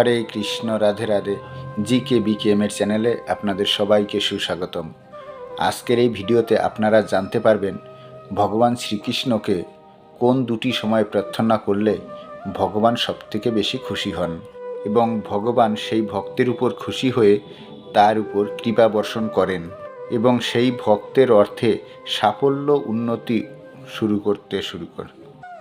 Hare Krishna, Radhe Radhe. G K B K এমের চ্যানেলে আপনাদের সবাইকে সুস্বাগতম। আজকের এই ভিডিওতে আপনারা জানতে পারবেন, ভগবান শ্রীকৃষ্ণকে কোন দুটি সময় প্রার্থনা করলে ভগবান সবথেকে বেশি খুশি হন এবং ভগবান সেই ভক্তের উপর খুশি হয়ে তার উপর কৃপা বর্ষণ করেন এবং সেই ভক্তের অর্থে সাফল্য উন্নতি শুরু করতে শুরু করে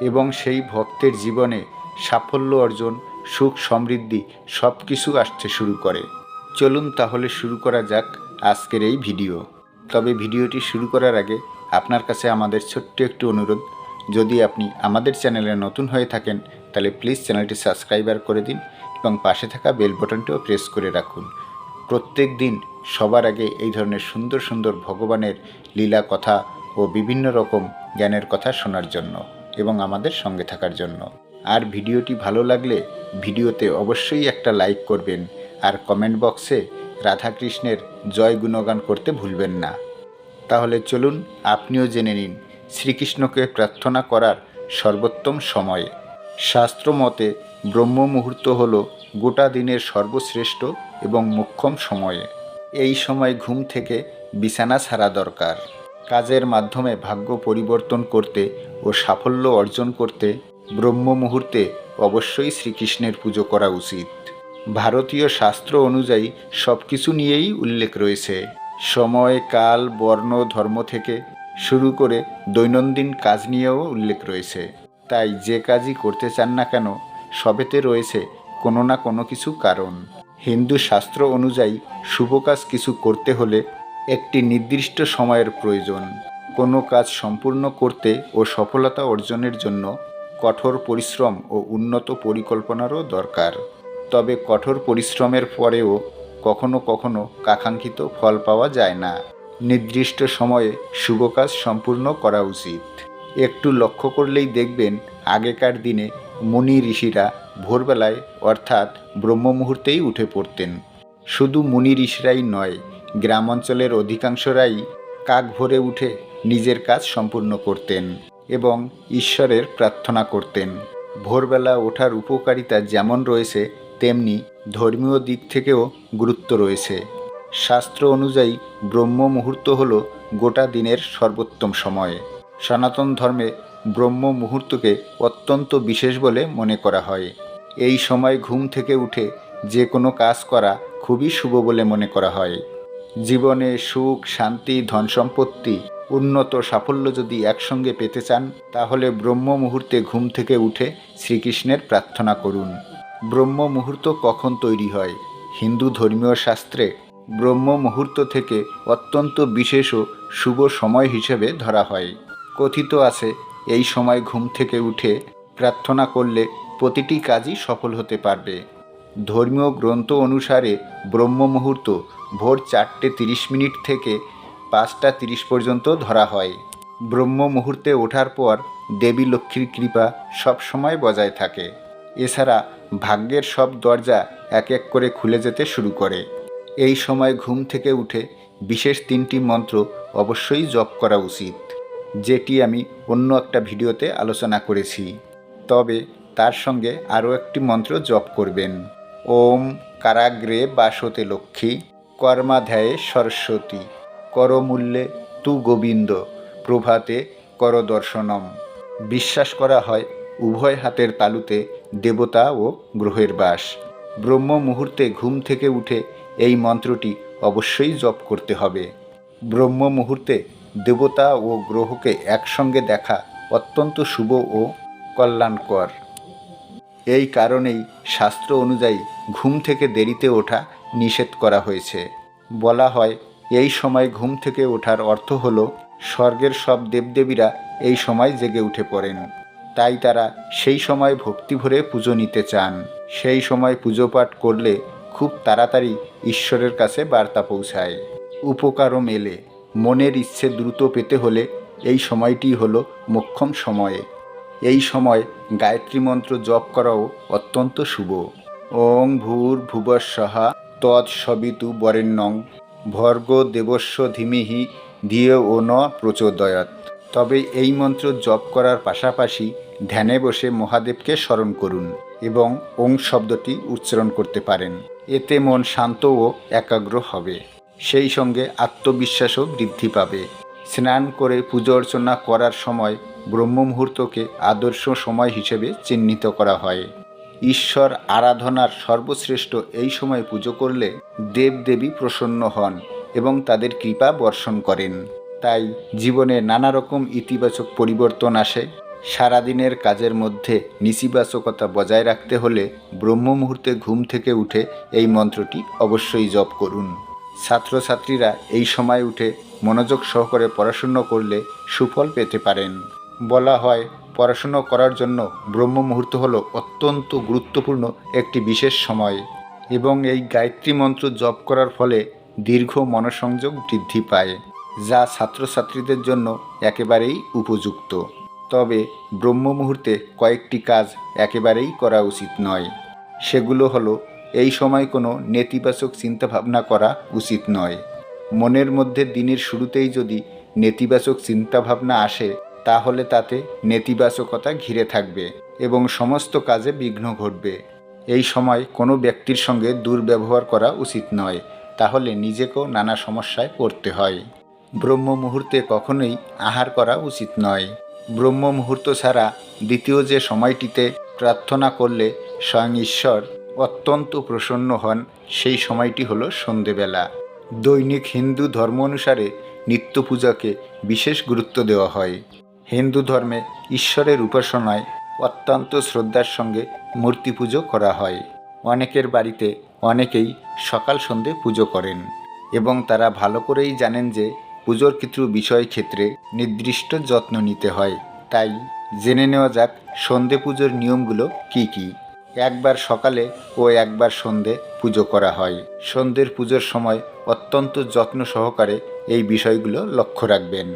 এবং সেই ভক্তের জীবনে সাফল্য অর্জন সুখ, সমৃদ্ধি সব কিছু আসতে শুরু করে। চলুন তাহলে শুরু করা যাক আজকের এই ভিডিও। তবে ভিডিওটি শুরু করার আগে আপনার কাছে আমাদের ছোট্ট একটি অনুরোধ। যদি আপনি আমাদের চ্যানেলে নতুন হয়ে থাকেন, তাহলে প্লিজ চ্যানেলটি সাবস্ক্রাইবার করে দিন এবং পাশে থাকা বেল বাটনটিও প্রেস করে রাখুন। প্রত্যেক দিন সবার আগে এই ধরনের সুন্দর সুন্দর ভগবানের লীলা কথা ও বিভিন্ন রকম জ্ঞানের কথা শোনার জন্য এবং আমাদের সঙ্গে থাকার জন্য। আর ভিডিওটি ভালো লাগলে ভিডিওতে অবশ্যই একটা লাইক করবেন আর কমেন্ট বক্সে রাধাকৃষ্ণের জয় গুণগান করতে ভুলবেন না। তাহলে চলুন আপনিও জেনে নিন শ্রীকৃষ্ণকে প্রার্থনা করার সর্বোত্তম সময়। শাস্ত্র মতে ব্রহ্ম মুহূর্ত হল গোটা দিনের সর্বশ্রেষ্ঠ এবং মোক্ষম সময়ে। এই সময় ঘুম থেকে বিছানা ছাড়া দরকার। কাজের মাধ্যমে ভাগ্য পরিবর্তন করতে ও সাফল্য অর্জন করতে ব্রহ্ম মুহূর্তে অবশ্যই শ্রীকৃষ্ণের পুজো করা উচিত। ভারতীয় শাস্ত্র অনুযায়ী সব কিছু নিয়েই উল্লেখ রয়েছে। সময়, কাল, বর্ণ, ধর্ম থেকে শুরু করে দৈনন্দিন কাজ নিয়েও উল্লেখ রয়েছে। তাই যে কাজই করতে চান না কেন, সবেতে রয়েছে কোনো না কোনো কিছু কারণ। হিন্দু শাস্ত্র অনুযায়ী শুভ কাজ কিছু করতে হলে একটি নির্দিষ্ট সময়ের প্রয়োজন। কোনো কাজ সম্পূর্ণ করতে ও সফলতা অর্জনের জন্য কঠোর পরিশ্রম ও উন্নত পরিকল্পনারও দরকার। তবে কঠোর পরিশ্রমের পরেও কখনো কখনো কাঙ্ক্ষিত ফল পাওয়া যায় না। নির্দিষ্ট সময়ে শুভ কাজ সম্পূর্ণ করা উচিত। একটু লক্ষ্য করলেই দেখবেন, আগেকার দিনে মুনি ঋষিরা ভোরবেলায় অর্থাৎ ব্রহ্ম মুহূর্তেই উঠে পড়তেন। শুধু মুনি ঋষিরাই নয় গ্রাম অঞ্চলের অধিকাংশরাই কাক ভরে উঠে নিজের কাজ সম্পূর্ণ করতেন। এবং ঈশ্বরের প্রার্থনা করতেন। ভোরবেলা ওঠার উপকারিতা যেমন রয়েছে, তেমনি ধর্মীয় দিক থেকেও গুরুত্ব রয়েছে। শাস্ত্র অনুযায়ী ব্রহ্ম মুহূর্ত হল গোটা দিনের সর্বোত্তম সময়। সনাতন ধর্মে ব্রহ্ম মুহূর্তকে অত্যন্ত বিশেষ বলে মনে করা হয়। এই সময় ঘুম থেকে উঠে যে কোনো কাজ করা খুবই শুভ বলে মনে করা হয়। জীবনে সুখ, শান্তি ধন সম্পত্তি উন্নত সাফল্য যদি একসঙ্গে পেতে চান, তাহলে ব্রহ্ম মুহূর্তে ঘুম থেকে উঠে শ্রীকৃষ্ণের প্রার্থনা করুন। ব্রহ্ম মুহূর্ত কখন তৈরি হয়? হিন্দু ধর্মীয় শাস্ত্রে ব্রহ্ম মুহূর্ত থেকে অত্যন্ত বিশেষ ও শুভ সময় হিসেবে ধরা হয়। কথিত আছে, এই সময় ঘুম থেকে উঠে প্রার্থনা করলে প্রতিটি কাজই সফল হতে পারবে। ধর্মীয় গ্রন্থ অনুসারে ব্রহ্ম মুহূর্ত ভোর চারটে তিরিশ মিনিট থেকে পাঁচটা তিরিশ পর্যন্ত ধরা হয়। ব্রহ্ম মুহূর্তে ওঠার পর দেবী লক্ষ্মীর কৃপা সব সময় বজায় থাকে। এছাড়া ভাগ্যের সব দরজা এক এক করে খুলে যেতে শুরু করে। এই সময় ঘুম থেকে উঠে বিশেষ তিনটি মন্ত্র অবশ্যই জপ করা উচিত, যেটি আমি অন্য একটা ভিডিওতে আলোচনা করেছি। তবে তার সঙ্গে আরও একটি মন্ত্র জপ করবেন। ওম কারাগ্রে বাসতে লক্ষ্মী, কর্মাধ্যায়ে সরস্বতী। করমূল্যে তু গোবিন্দ, প্রভাতে কর দর্শনম বিশ্বাস করা হয়, উভয় হাতের তালুতে দেবতা ও গ্রহের বাস। ব্রহ্ম মুহূর্তে ঘুম থেকে উঠে এই মন্ত্রটি অবশ্যই জপ করতে হবে। ব্রহ্ম মুহূর্তে দেবতা ও গ্রহকে একসঙ্গে দেখা অত্যন্ত শুভ ও কল্যাণকর। এই কারণেই শাস্ত্র অনুযায়ী ঘুম থেকে দেরিতে ওঠা নিষেধ করা হয়েছে। বলা হয় এই সময় ঘুম থেকে ওঠার অর্থ হল, স্বর্গের সব দেবদেবীরা এই সময় জেগে উঠে পড়েন। তাই তারা সেই সময় ভক্তি ভরে পুজো নিতে চান। সেই সময় পুজো পাঠ করলে খুব তাড়াতাড়ি ঈশ্বরের কাছে বার্তা পৌঁছায়। উপকারও মেলে। মনের ইচ্ছে দ্রুত পেতে হলে এই সময়টি হলো মোক্ষম সময়ে। এই সময় গায়ত্রী মন্ত্র জপ করাও অত্যন্ত শুভ। ওং ভূর ভুবস্বহা তৎসবিতু বরেণ্যং ভর্গ দেবস্ব ধীমিহি ধিয় ও ন প্রচোদয়াত তবে এই মন্ত্র জপ করার পাশাপাশি ধ্যানে বসে মহাদেবকে স্মরণ করুন এবং ওং শব্দটি উচ্চারণ করতে পারেন। এতে মন শান্ত ও একাগ্র হবে। সেই সঙ্গে আত্মবিশ্বাসও বৃদ্ধি পাবে। স্নান করে পুজো অর্চনা করার সময় ব্রহ্ম মুহূর্তকে আদর্শ সময় হিসেবে চিহ্নিত করা হয়। ঈশ্বর আরাধনার সর্বশ্রেষ্ঠ এই সময় পুজো করলে দেবদেবী প্রসন্ন হন এবং তাদের কৃপা বর্ষণ করেন। তাই জীবনে নানা রকম ইতিবাচক পরিবর্তন আসে। সারাদিনের কাজের মধ্যে নিচিবাচকতা বজায় রাখতে হলে ব্রহ্ম মুহূর্তে ঘুম থেকে উঠে এই মন্ত্রটি অবশ্যই জপ করুন। ছাত্রছাত্রীরা এই সময় উঠে মনোযোগ সহকারে পড়াশুনো করলে সুফল পেতে পারেন। বলা হয় পড়াশুনো করার জন্য ব্রহ্ম মুহূর্ত হলো অত্যন্ত গুরুত্বপূর্ণ একটি বিশেষ সময় এবং এই গায়ত্রী মন্ত্র জপ করার ফলে দীর্ঘ মনসংযোগ বৃদ্ধি পায়, যা ছাত্রছাত্রীদের জন্য একেবারেই উপযুক্ত। তবে ব্রহ্ম মুহূর্তে কয়েকটি কাজ একেবারেই করা উচিত নয়। সেগুলো হলো, এই সময় কোনো নেতিবাচক চিন্তাভাবনা করা উচিত নয়। মনের মধ্যে দিনের শুরুতেই যদি নেতিবাচক চিন্তাভাবনা আসে তাহলে তাতে নেতিবাচকতা ঘিরে থাকবে এবং সমস্ত কাজে বিঘ্ন ঘটবে। এই সময় কোনো ব্যক্তির সঙ্গে দুর্ব্যবহার করা উচিত নয়, তাহলে নিজেকেও নানা সমস্যায় পড়তে হয়। ব্রহ্ম মুহূর্তে কখনোই আহার করা উচিত নয়। ব্রহ্ম মুহূর্ত ছাড়া দ্বিতীয় যে সময়টিতে প্রার্থনা করলে স্বয়ং ঈশ্বর অত্যন্ত প্রসন্ন হন, সেই সময়টি হলো সন্ধেবেলা। দৈনিক হিন্দু ধর্ম অনুসারে নিত্য পূজাকে বিশেষ গুরুত্ব দেওয়া হয়। হিন্দু ধর্মে ঈশ্বরের উপাসনায় অত্যন্ত শ্রদ্ধার সঙ্গে মূর্তি পুজো করা হয়। অনেকের বাড়িতে অনেকেই সকাল সন্ধে পুজো করেন এবং তারা ভালো করেই জানেন যে পুজোর কিছু বিষয় ক্ষেত্রে নির্দিষ্ট যত্ন নিতে হয়। তাই জেনে নেওয়া যাক সন্ধে পুজোর নিয়মগুলো কি কি। একবার সকালে ও একবার সন্ধে পুজো করা হয়। সন্ধ্যের পুজোর সময় অত্যন্ত যত্ন সহকারে এই বিষয়গুলো লক্ষ্য রাখবেন।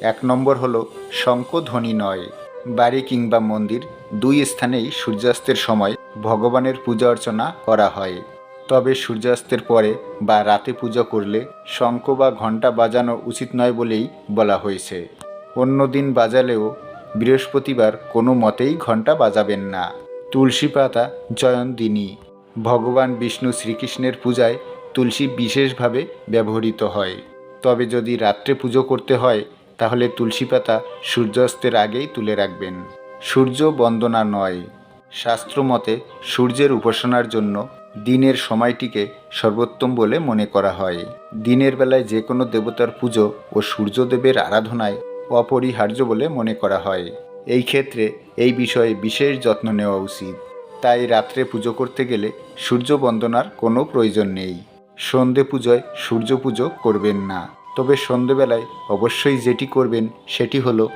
এক নম্বর হলো শঙ্খধ্বনি নয়। বাড়ি কিংবা মন্দির দুই স্থানেই সূর্যাস্তের সময় ভগবানের পূজা অর্চনা করা হয়। তবে সূর্যাস্তের পরে বা রাতে পূজা করলে শঙ্খ বা ঘণ্টা বাজানো উচিত নয় বলেই বলা হয়েছে। অন্য দিন বাজালেও বৃহস্পতিবার কোনো মতেই ঘণ্টা বাজাবেন না। তুলসী পাতা জয়ন্তিনী। ভগবান বিষ্ণু শ্রীকৃষ্ণের পূজায় তুলসী বিশেষভাবে ব্যবহৃত হয়। তবে যদি রাত্রে পুজো করতে হয় তাহলে তুলসী পাতা সূর্যাস্তের আগেই তুলে রাখবেন। সূর্য বন্দনা নয়। শাস্ত্র মতে সূর্যের উপাসনার জন্য দিনের সময়টিকে সর্বোত্তম বলে মনে করা হয়। দিনের বেলায় যে কোনো দেবতার পুজো ও সূর্যদেবের আরাধনায় অপরিহার্য বলে মনে করা হয়। এই ক্ষেত্রে এই বিষয়ে বিশেষ যত্ন নেওয়া উচিত। তাই রাত্রে পুজো করতে গেলে সূর্য বন্দনার কোনো প্রয়োজন নেই। সন্ধে পুজোয় সূর্য পুজো করবেন না। তবে সন্ধেবেলায় অবশ্যই যেটি করবেন সেটি হলো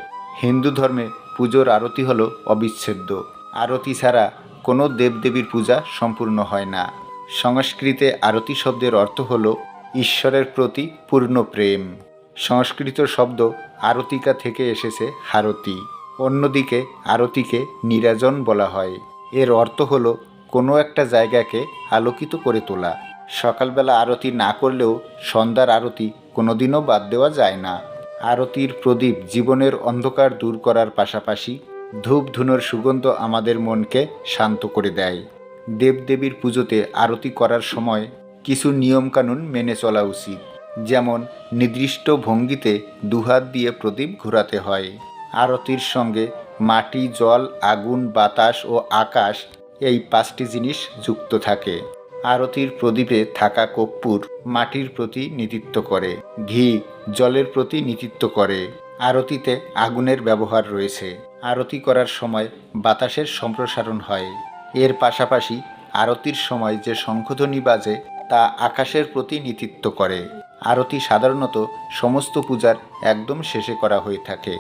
হিন্দু ধর্মে পুজোর আরতি হলো অবিচ্ছেদ্য। আরতি ছাড়া কোনো দেবদেবীর পূজা সম্পূর্ণ হয় না। সংস্কৃতে আরতি শব্দের অর্থ হল ঈশ্বরের প্রতি পূর্ণ প্রেম। সংস্কৃত শব্দ আরতিকা থেকে এসেছে হারতি। অন্যদিকে আরতিকে নিরাজন বলা হয়। এর অর্থ হল কোনো একটা জায়গাকে আলোকিত করে তোলা। সকালবেলা আরতি না করলেও সন্ধ্যার আরতি কোনোদিনও বাদ দেওয়া যায় না। আরতির প্রদীপ জীবনের অন্ধকার দূর করার পাশাপাশি ধূপ ধুনোর সুগন্ধ আমাদের মনকে শান্ত করে দেয়। দেবদেবীর পুজোতে আরতি করার সময় কিছু নিয়মকানুন মেনে চলা উচিত। যেমন, নির্দিষ্ট ভঙ্গিতে দুহাত দিয়ে প্রদীপ ঘোরাতে হয়। আরতির সঙ্গে মাটি, জল, আগুন, বাতাস ও আকাশ এই পাঁচটি জিনিস যুক্ত থাকে। আরতির প্রদীপে থাকা কর্পূর মাটির প্রতি নিতিত্ব করে, ঘি জলের প্রতি নিতিত্ব করে। আরতিতে আগুনের ব্যবহার রয়েছে। আরতি করার সময় বাতাসের সম্প্রসারণ হয়। এর পাশাপাশি আরতির সময় যে শঙ্খধ্বনি বাজে তা আকাশের প্রতি নিতিত্ব করে। আরতি সাধারণত সমস্ত পূজার একদম শেষে করা হয়ে থাকে।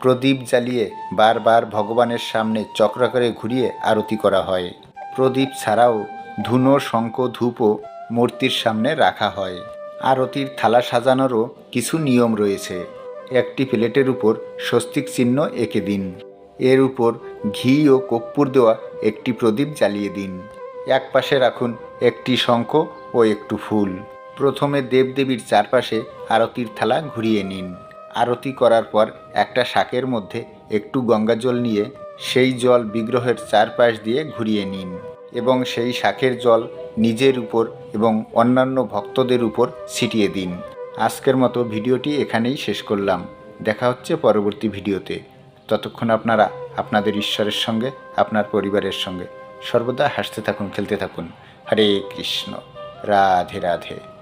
প্রদীপ জ্বালিয়ে বারবার ভগবানের সামনে চক্রাকারে ঘুরিয়ে আরতি করা হয়। প্রদীপ ছাড়াও ধুনো, শঙ্খ ধূপও মূর্তির সামনে রাখা হয়। আরতির থালা সাজানোরও কিছু নিয়ম রয়েছে। একটি প্লেটের উপর স্বস্তিক চিহ্ন এঁকে দিন। এর উপর ঘি ও কর্পূর দেওয়া একটি প্রদীপ জ্বালিয়ে দিন। এক পাশে রাখুন একটি শঙ্খ ও একটু ফুল। প্রথমে দেবদেবীর চারপাশে আরতির থালা ঘুরিয়ে নিন। আরতি করার পর একটা শাকের মধ্যে একটু গঙ্গাজল নিয়ে সেই জল বিগ্রহের চারপাশ দিয়ে ঘুরিয়ে নিন। এবং সেই শাকের জল নিজের উপর এবং অন্যান্য ভক্তদের উপর ছিটিয়ে দিন। আজকের মতো ভিডিওটি এখানেই শেষ করলাম। দেখা হচ্ছে পরবর্তী ভিডিওতে। ততক্ষণ আপনারা আপনাদের ঈশ্বরের সঙ্গে, আপনার পরিবারের সঙ্গে সর্বদা হাসতে থাকুন, খেলতে থাকুন। হরে কৃষ্ণ। রাধে রাধে।